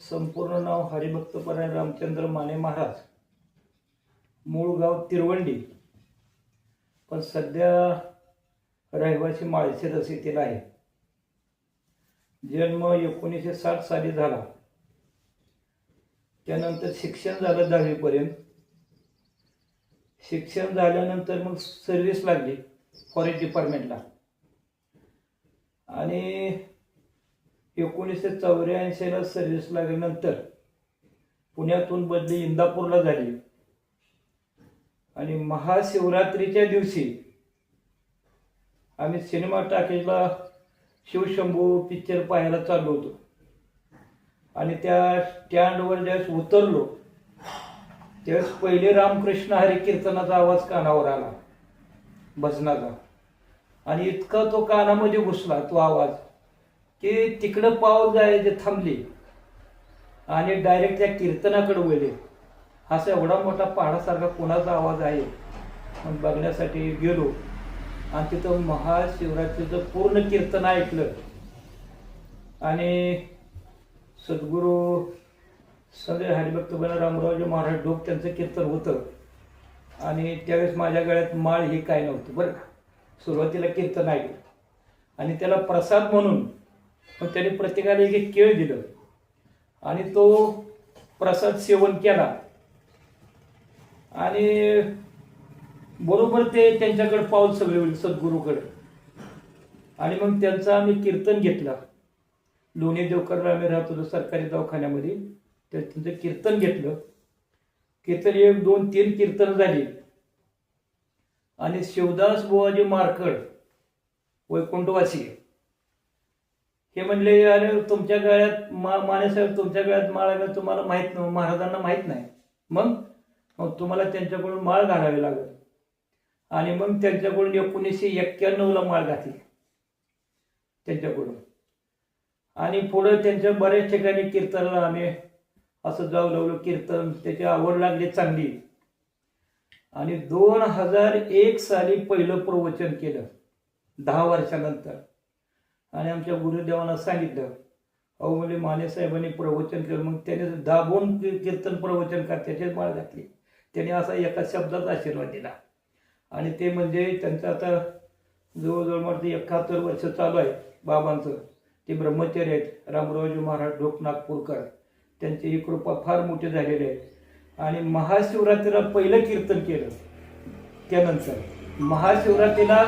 संपूर्ण नाव हरिभक्तपरायण रामचंद्र माने महाराज. मूळ गाव तिरवंडी. पण सध्या रहिवासी माळशेर येथील आहे. जन्म एकोणीसशे साठ साली झाला. त्यानंतर शिक्षण झालं दहावीपर्यंत. शिक्षण झाल्यानंतर मग सर्व्हिस लागली. फॉरेस्ट डिपार्टमेंटला आणि एकोणीसशे चौऱ्याऐंशीला सर्व्हिस लागल्यानंतर पुण्यातून बदली इंदापूरला झाली. आणि महाशिवरात्रीच्या दिवशी आम्ही सिनेमा टाकीजला शिवशंभू पिक्चर पाहायला चाललो होतो. आणि त्या स्टँडवर ज्यावेळेस उतरलो त्यावेळेस पहिले रामकृष्ण हरी कीर्तनाचा आवाज कानावर आला. भजनाचा. आणि इतका तो कानामध्ये घुसला तो आवाज. की तिकडं पाऊल जायचे थांबले. आणि डायरेक्ट त्या कीर्तनाकडे वळले. असा एवढा मोठा पहाडासारखा कोणाचा आवाज आहे? मग बघण्यासाठी गेलो. आणि तिथं महाशिवरात्रीचं पूर्ण कीर्तन ऐकलं. आणि सद्गुरू सगळे हरिभक्त बन रामरावजी महाराज डोक त्यांचं कीर्तन होतं. आणि त्यावेळेस माझ्या गळ्यात माळ हे काय नव्हतं बरं का? सुरुवातीला कीर्तन ऐकलं. आणि त्याला प्रसाद म्हणून पण त्याने प्रत्येकाला एक एक केळ दिलं. आणि तो प्रसाद सेवन केला. आणि बरोबर ते त्यांच्याकडे पाऊल सगळे होईल सद्गुरूकडे. आणि मग त्यांचं आम्ही कीर्तन घेतलं. लोणी देवकरला आम्ही राहत होतो सरकारी दवाखान्यामध्ये. तर त्यांचं कीर्तन घेतलं. कीर्तन एक दोन तीन कीर्तन झाली. आणि शिवदास बुवाजी मारकड वैकुंठवासी. हे म्हणले अरे तुमच्या गळ्यात मा मानेसाहेब तुमच्या गळ्यात माळ आहे तुम्हाला माहीत नाही महाराजांना माहीत नाही. मग? मग तुम्हाला त्यांच्याकडून माळ घालावी लागेल. आणि मग त्यांच्याकडून एकोणीसशे एक्क्याण्णवला माळ घातली. त्यांच्याकडून. आणि पुढं त्यांच्या बऱ्याच ठिकाणी कीर्तनाला आम्ही असं जाऊ लागलो कीर्तन त्याची आवड लागली चांगली. आणि दोन हजार एक साली पहिलं प्रवचन केलं दहा वर्षानंतर. आणि आमच्या गुरुदेवांना सांगितलं अहो म्हणजे मानेसाहेबांनी प्रवचन केलं. मग त्याने दाबून कीर्तन प्रवचन कर त्याच्यात माळ घातली. त्याने असा एका शब्दाचा आशीर्वाद दिला. आणि ते म्हणजे त्यांचं आता जवळजवळ मला एकाहत्तर वर्ष चालू आहे बाबांचं. ते ब्रह्मचर्य आहेत. रामरावजी महाराज ढोक नागपूरकर त्यांची ही कृपा फार मोठी झालेली आहे. आणि महाशिवरात्रीला पहिलं कीर्तन केलं त्यानंतर. महाशिवरात्रीला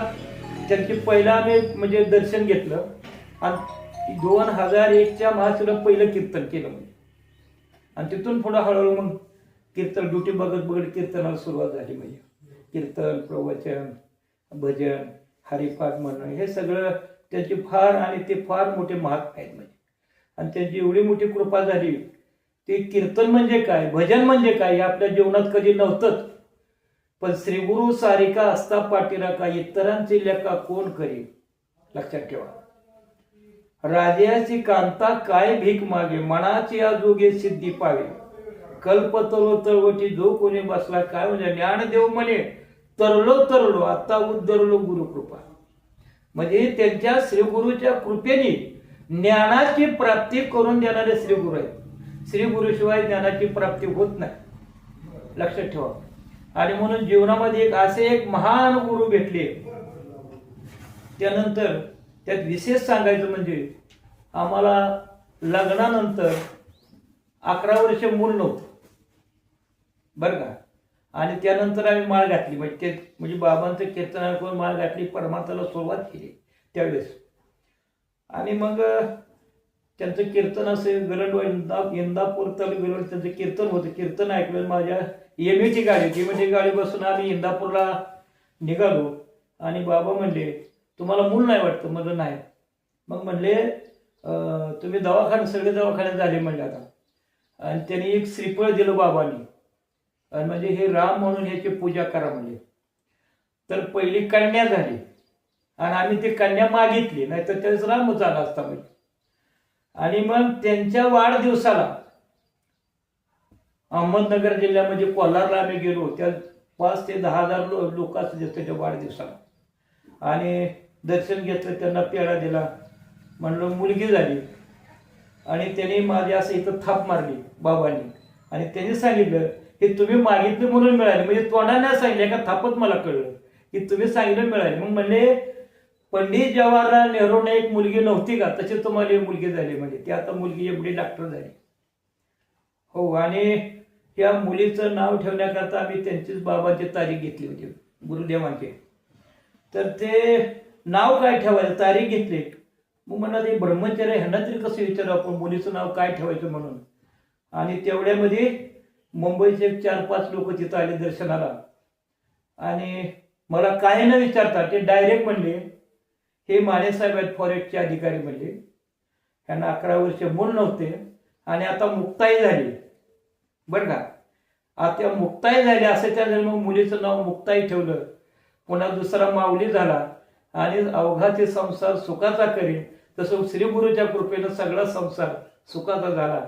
त्यांची पहिलं आम्ही म्हणजे दर्शन घेतलं. आणि दोन हजार एकच्या महाशिवरात पहिलं कीर्तन केलं म्हणजे आणि तिथून पुढं हळूहळू मग कीर्तन ड्युटी बघत बघत कीर्तनाला सुरुवात झाली म्हणजे. कीर्तन प्रवचन भजन हरिपाठ म्हणणं हे सगळं त्याची फार आणि ते फार मोठे महात्मा आहेत म्हणजे. आणि त्यांची एवढी मोठी कृपा झाली. ते कीर्तन म्हणजे काय भजन म्हणजे काय हे आपल्या जीवनात कधी नव्हतंच. पण श्रीगुरु सारिका असता पाठीराका इतरांची लेखा कोण करी लक्षात ठेवा. राजाची कांता काय भीक मागे? मनाची आजोगे सिद्धी पावे. कल्पतरो तळवटी जो कोणी बसला काय म्हणजे ज्ञानदेव म्हणे तरलो तरलो आता उद्धरलो गुरुकृपा. म्हणजे त्यांच्या श्रीगुरूच्या कृपेने ज्ञानाची प्राप्ती करून देणारे श्रीगुरु आहेत. श्रीगुरुशिवाय ज्ञानाची प्राप्ती होत नाही. लक्षात ठेवा. आणि म्हणून जीवनामध्ये एक असे एक महान गुरु भेटले. त्यानंतर त्यात विशेष सांगायचं म्हणजे आम्हाला लग्नानंतर अकरा वर्ष मूल नव्हतं. बरं का? आणि त्यानंतर आम्ही माळ घातली. म्हणजे ते म्हणजे बाबांचं कीर्तन ऐकून माळ घातली परमात्माला सुरुवात केली त्यावेळेस. आणि मग त्यांचं कीर्तन असेल गरड इंदा इंदापूर तालुक्यावर त्यांचं कीर्तन होतं. कीर्तन ऐकलं माझ्या एम एची गाडी एम एची गाडी बसून आम्ही इंदापूरला निघालो. आणि बाबा म्हणले तुम्हाला मूल नाही वाटतं म्हणलं नाही. मग म्हणले तुम्ही दवाखाना सगळे दवाखान्यात झाले म्हणले आता. आणि त्यांनी एक श्रीफळ दिलं बाबांनी. आणि म्हणजे हे राम म्हणून ह्याची पूजा करा म्हणजे तर पहिली कन्या झाली. आणि आम्ही ती कन्या मागितली नाही तर राम रामच आला असता म्हणजे. आणि मग त्यांच्या वाढदिवसाला अहमदनगर जिल्ह्यामध्ये कोल्हारला आम्ही गेलो. त्या पाच ते दहा हजार लो लोक असतात त्याच्या वाढदिवसाला. आणि दर्शन घेतलं त्यांना पेढा दिला. म्हणलं मुलगी झाली. आणि त्यांनी माझी असं इथं थाप मारली बाबांनी. आणि त्यांनी सांगितलं की तुम्ही मागितलं म्हणून मिळाले. म्हणजे तोंडाने सांगितलं एका थापत मला कळलं. की तुम्ही सांगितलं मिळाले. मग म्हणले पंडित जवाहरलाल नेहरूने एक मुलगी नव्हती का? तशी तुम्हाला एक मुलगी झाली म्हणजे ती आता मुलगी एवढी डॉक्टर झाली. हो आणि या मुलीचं नाव ठेवण्याकरता आम्ही त्यांचीच बाबांची तारीख घेतली होती. गुरुदेवांची. तर ते नाव काय ठेवायचं? तारीख घेतली. मग म्हणा ते ब्रह्मचर्य ह्यांना तरी कसं विचारू आपण? मुलीचं नाव काय ठेवायचं म्हणून? आणि तेवढ्यामध्ये मुंबईचे एक चार पाच लोक तिथं आले दर्शनाला. आणि मला काय न विचारता ते डायरेक्ट म्हणले हे मानेसाहेब आहेत फॉरेस्टचे अधिकारी म्हणले. त्यांना अकरा वर्ष मूल नव्हते आणि आता मुक्ताई झाली. बरं का? आता मुक्ताई झाली असं त्या मग मुलीचं नाव मुक्ताई ठेवलं. पुन्हा दुसरा माऊली झाला. आणि अवघाचे संसार सुखाचा करीन तसं श्री गुरुच्या कृपेनं सगळा संसार सुखाचा झाला.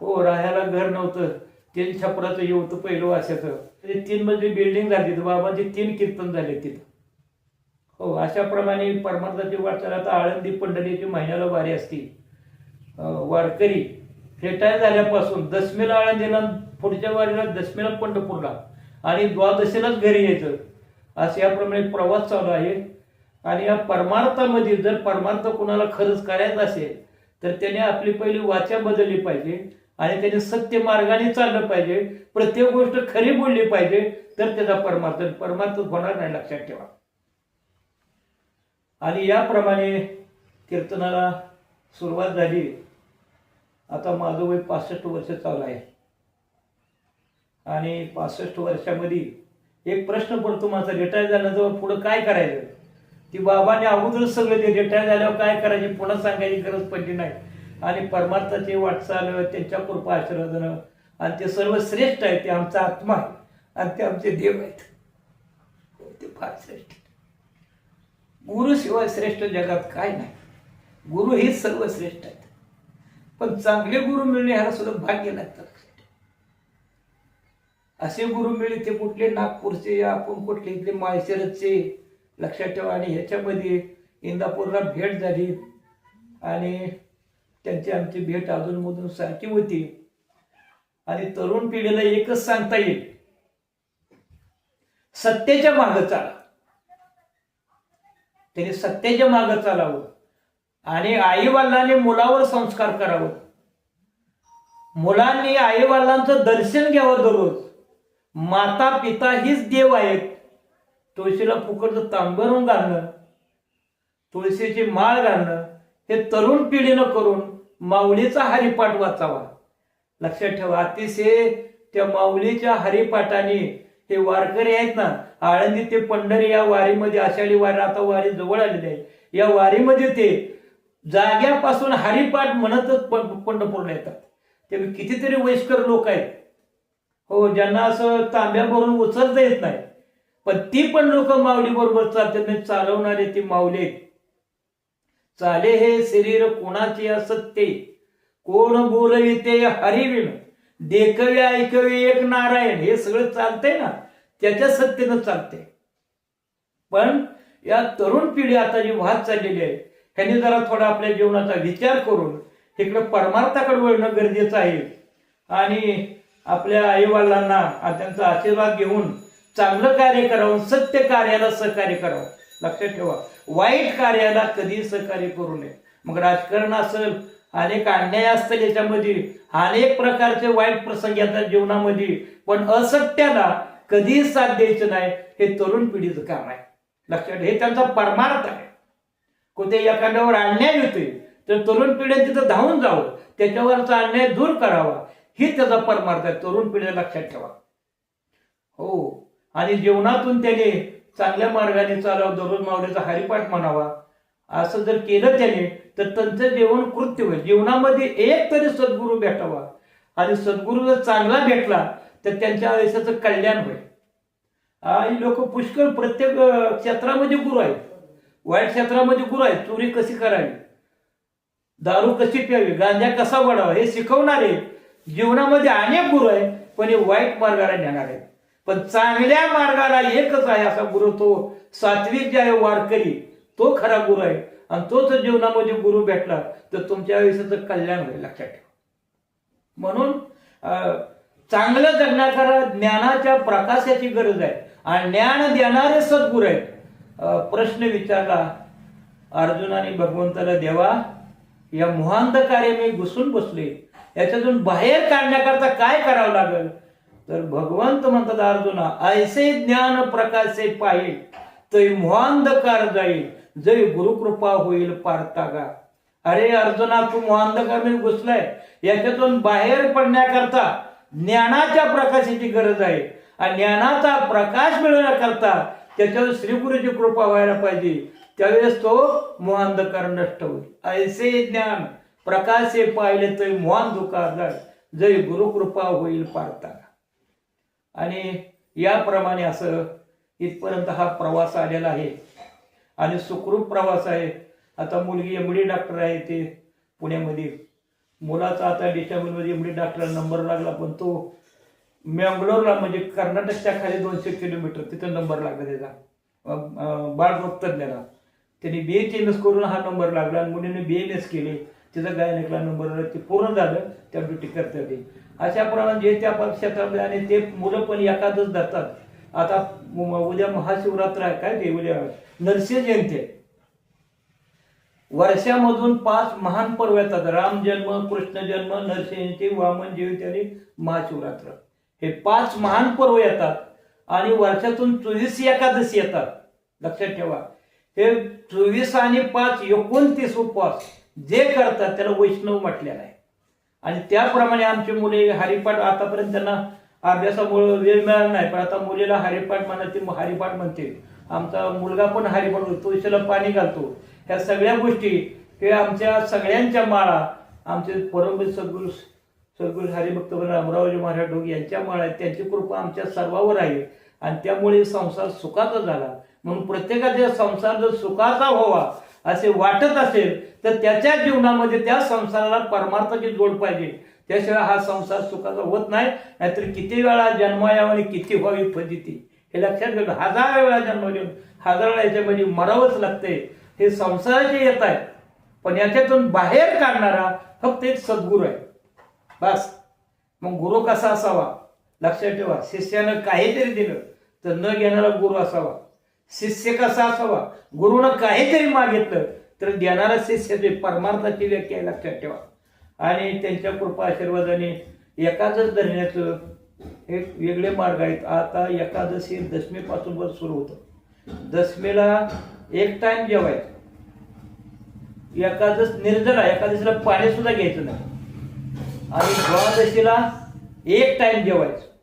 हो राहायला घर नव्हतं. तीन छपराचं हे होतं पहिलं वाशाचं म्हणजे तीन म्हणजे मजली बिल्डिंग झाली तर बाबांचे तीन कीर्तन झाले तिथं. हो अशाप्रमाणे परमार्थाची वाटचाल आता आळंदी पंढरीची महिन्याला वारी असती. वारकरी फेटाय झाल्यापासून दशमीला आळंदीला पुढच्या वारीला दशमीला पंढरपूरला आणि द्वादशीलाच घरी यायचं. असं याप्रमाणे प्रवास चालू आहे. आणि या परमार्थामध्ये जर परमार्थ कुणाला खरंच करायचा असेल तर त्याने आपली पहिली वाचा बदलली पाहिजे आणि त्याने सत्य मार्गाने चाललं पाहिजे प्रत्येक गोष्ट खरी बोलली पाहिजे तर त्याचा परमार्थ परमार्थ होणार नाही लक्षात ठेवा. आणि याप्रमाणे कीर्तनाला सुरुवात झाली. आता माझं वय पासष्ट वर्ष चालू आहे. आणि पासष्ट वर्षामध्ये एक प्रश्न पडतो माझा रिटायर झाल्याजवळ पुढं काय करायचं? ती बाबाने अगोदरच सगळं ते रिटायर झाल्यावर काय करायची? पुन्हा सांगायची गरज पडली नाही. आणि परमार्थाची वाटचाल त्यांच्या कृपा आशीर्वादानं. आणि ते सर्व श्रेष्ठ आहे ते आमचा आत्मा आहे. आणि ते आमचे देव आहेत. ते फार श्रेष्ठ गुरुशिवाय श्रेष्ठ जगात काय नाही. गुरु हे सर्व श्रेष्ठ आहेत. पण चांगले गुरु मिळणे ह्याला सुद्धा भाग्य लागतं असे गुरु मिळले ते कुठले? नागपूरचे आपण कुठले इथले माळशेरचे लक्षात ठेवा. आणि ह्याच्यामध्ये इंदापूरला भेट झाली. आणि त्यांची आमची भेट अजूनमधून सारखी होती. आणि तरुण पिढीला एकच सांगता येईल. सत्तेच्या मागं चाला. त्याने सत्तेच्या मागं चालावं. आणि आईवडिलांनी मुलावर संस्कार करावं. मुलांनी आईवडिलांचं दर्शन घ्यावं दररोज. माता पिता हीच देव आहेत. तुळशीला फुकटचं तांबरून घालणं तुळशीची माळ घालणं हे तरुण पिढीनं करून माऊलीचा हरिपाठ वाचावा. लक्षात ठेवा अतिशय त्या माऊलीच्या हरिपाठाने हे वारकरी आहेत ना आळंदी ते पंढरी या वारीमध्ये आषाढी वारी आता वारी जवळ आलेली आहे. या वारीमध्ये ते जाग्यापासून हरिपाठ म्हणतच पंढरपूरला येतात. ते कितीतरी वयस्कर लोक आहेत. हो ज्यांना असं तांब्या भरून उचलता येत नाही. पण ती पण लोक माऊली बरोबर चालतात चालवणारे ती माऊली चाले हे शरीर कोणाचे असत्य? कोण बोलविते हरिविण? देखवे ऐकवे एक नारायण हे सगळं चालतंय ना? त्याच्या सत्तेनं चालते पण या तरुण पिढी आता जी वाहत चाललेली आहे ह्यांनी जरा थोडा आपल्या जीवनाचा विचार करून तिकडे परमार्थाकडे वळणं गरजेचं आहे. आणि आपल्या आईवडिलांना त्यांचा आशीर्वाद घेऊन चांगलं कार्य करावं सत्य कार्याला सहकार्य करावं. लक्षात ठेवा. वाईट कार्याला कधी सहकार्य करू नये. मग राजकारण असेल अनेक अन्याय असतील याच्यामध्ये अनेक प्रकारचे वाईट प्रसंग येतात जीवनामध्ये. पण असत्याला कधीही साथ द्यायचं नाही हे तरुण पिढीचं काम आहे. लक्षात हे त्यांचा परमार्थ आहे. कुठे एखाद्यावर अन्याय होतोय तर तरुण पिढ्या तिथं धावून जावं. त्याच्यावरचा अन्याय दूर करावा. ही त्याचा परमार्थ आहे. तरुण पिढीला लक्षात ठेवा. हो. आणि जीवनातून त्याने चांगल्या मार्गाने चालावं दररोज मावळ्याचा हरिपाठ म्हणावा. असं जर केलं त्याने तर त्यांचं जेवण कृत्य होईल. जीवनामध्ये एक तरी सद्गुरू भेटावा. आणि सद्गुरू जर चांगला भेटला तर त्यांच्या आयुष्याचं कल्याण होईल. आणि लोक पुष्कळ प्रत्येक क्षेत्रामध्ये गुरु आहेत. वाईट क्षेत्रामध्ये गुरु आहेत. चोरी कशी करावी? दारू कशी प्यावी? गांजा कसा वाढावा? हे शिकवणारे जीवनामध्ये अनेक गुरु आहेत पण हे वाईट मार्गाला नेणार आहेत. पण चांगल्या मार्गाला एकच आहे असा गुरु तो सात्विक जे आहे वारकरी तो खरा गुरु आहे. आणि तोच जीवनामध्ये गुरु भेटला तर तुमच्या आयुष्याचं कल्याण होईल लक्षात ठेवा. म्हणून अं, चांगलं जगण्याकरता ज्ञानाच्या प्रकाशाची गरज आहे. आणि ज्ञान देणारे सद्गुरू आहेत. प्रश्न विचारला अर्जुनाने भगवंताला देवा या मोहांधकारे मी घुसून बसले. याच्यातून बाहेर काढण्याकरता काय करावं लागेल? तर भगवंत म्हणतात अर्जुना ऐसे ज्ञान प्रकाशे पाहिजे तै मोहांधकार जाईल जय गुरुकृपा होईल पारतागा अरे अर्जुना तू मोहांधकार मी घुसलाय. याच्यातून बाहेर पडण्याकरता ज्ञानाच्या प्रकाशाची गरज आहे. आणि ज्ञानाचा प्रकाश मिळवण्याकरता त्याच्यावर श्रीगुरूची कृपा व्हायला पाहिजे. त्यावेळेस तो मोहांधकार नष्ट होईल. ऐसे ज्ञान प्रकाशे पाहिले तरी मोहांधुकार जाईल जय गुरुकृपा होईल पारतागा आणि याप्रमाणे असं इथपर्यंत हा प्रवास आलेला आहे. आणि सुखरूप प्रवास आहे. आता मुलगी एम डी डॉक्टर आहे ते पुण्यामध्ये. मुलाचा आता डिसेंबरमध्ये एमडी डॉक्टरला नंबर लागला पण तो मँगलोरला म्हणजे कर्नाटकच्या खाली दोनशे किलोमीटर तिथं नंबर लागला त्याचा. बाळ अं, बाळरोग तज्ञाला त्यांनी बी एच एम एस करून हा नंबर लागला आणि मुलीने बी एम एस केले. तिचा गायनेकला नंबर ते पूर्ण झालं त्या ड्युटी करता येते अशा प्रमाणे जे त्या क्षेत्रामध्ये आणि ते मुलं पण एखादच धरतात. आता उद्या महाशिवरात्र आहे काय ते उद्या? नरसिंह जयंती वर्षामधून पाच महान पर्व येतात. राम जन्म कृष्ण जन्म नरसिंहची वामन जयंती आणि महाशिवरात्र. हे पाच महान पर्व येतात आणि वर्षातून चोवीस एकादशी येतात. लक्षात ठेवा. हे चोवीस आणि पाच एकोणतीस उपवास जे करतात त्याला वैष्णव म्हटलेला आहे. आणि त्याप्रमाणे आमची मुले हरिपाठ आतापर्यंत त्यांना अभ्यासामुळे वेळ मिळाला नाही पण आता मुलीला हरिपाठ म्हणा ती हरिपाठ म्हणते. आमचा मुलगा पण हरिपाठ होतो तुळशीला पाणी घालतो. ह्या सगळ्या गोष्टी हे आमच्या सगळ्यांच्या माळा आमचे परमवीर सद्गुरू सद्गुरू हरिभक्त रामरावजी महाराज ढोग यांच्या माळा त्यांची कृपा आमच्या सर्वावर आहे. आणि त्यामुळे संसार सुखाचा झाला. म्हणून प्रत्येकाचा संसार जर सुखाचा व्हावा असे वाटत असेल तर त्याच्या जीवनामध्ये त्या संसाराला परमार्थाची जोड पाहिजे. त्याशिवाय हा संसार सुखाचा होत नाही. नाहीतर किती वेळा जन्मायावं आणि किती व्हावी फजिती. हे लक्षात घेऊन हजार वेळा जन्म घेऊन हजार वेळा याच्यामध्ये मरावंच लागते. हे संसाराचे येत आहे. पण याच्यातून बाहेर काढणारा फक्त एक सद्गुरू आहे. बस. मग गुरु कसा असावा? लक्षात ठेवा शिष्यानं काहीतरी दिलं तर न घेणारा गुरु असावा. शिष्य कसा असावा? गुरुनं काहीतरी मागितलं तर देणारा शिष्य जे परमार्थाची व्याख्या आहे लक्षात ठेवा. आणि त्यांच्या कृपा आशीर्वादाने एकादश धरण्याचं एक वेगळे मार्ग आहेत. आता एकादशी दशमीपासून वर सुरू होतं. दशमीला एक टाइम जेवायचं. एकादश निर्जला एकादशीला पाणी सुद्धा घ्यायचं नाही. आणि द्वादशीला एक टाइम जेवायचं.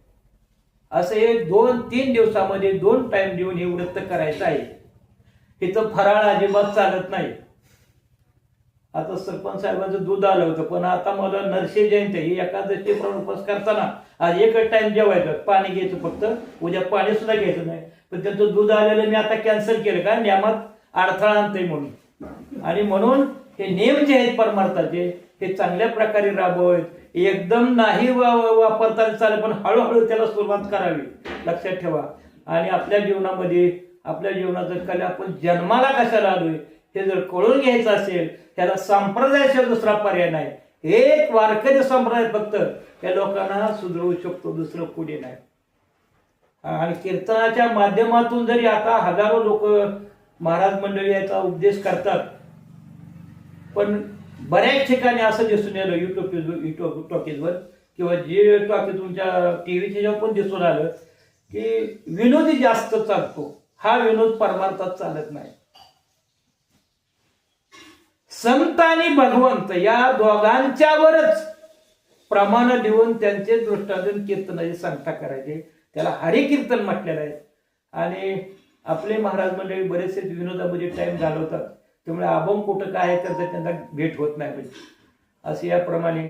असं हे दोन तीन दिवसामध्ये दोन टाइम देऊन हे व्रत करायचं आहे. इथं फराळ अजिबात चालत नाही. आता सरपंच साहेबांचं दूध आलं होतं पण आता मला नरसे जयंती ही एकादशी प्रमाण उपवास करताना आज एकच टाइम जेवायचं पाणी घ्यायचं फक्त. उद्या पाणी सुद्धा घ्यायचं नाही. पण त्याचं दूध आलेलं मी आता कॅन्सल केलं का नियमात अडथळा आणतंय म्हणून. आणि म्हणून हे नियम जे आहेत परमार्थाचे हे चांगल्या प्रकारे राबवावेत. एकदम नाही वा- वापरता चालेल पण हळूहळू त्याला सुरुवात करावी. लक्षात ठेवा. आणि आपल्या जीवनामध्ये आपल्या जीवनात जर कला आपण जन्माला कशाला आलोय हे जर कळून घ्यायचं असेल त्याला संप्रदायाशिवाय दुसरा पर्याय नाही. एक वारकरी संप्रदाय फक्त या लोकांना सुधरवू शकतो दुसरं कुठे नाही. आणि कीर्तनाच्या माध्यमातून जरी आता हजारो लोक महाराज मंडळी याचा उपदेश करतात पण बऱ्याच ठिकाणी असं दिसून आलं युट्यूब युट्यूब टॉकीजवर किंवा जे टॉकी तुमच्या टी व्हीच्या पण दिसून आलं की विनोदी जास्त चालतो. हा विनोद परमार्थात चालत नाही. संत आणि भगवंत या दोघांच्यावरच प्रमाण देऊन त्यांचे दृष्टांतून कीर्तनाची सांगता करायचे. त्याला हरिकीर्तन म्हटलेलं आहे. आणि आपले महाराज मंडळी बरेचसे विनोदामध्ये टाइम घालवतात. त्यामुळे अभंग कुठं काय आहे त्याचा त्यांना भेट होत नाही. म्हणजे असं याप्रमाणे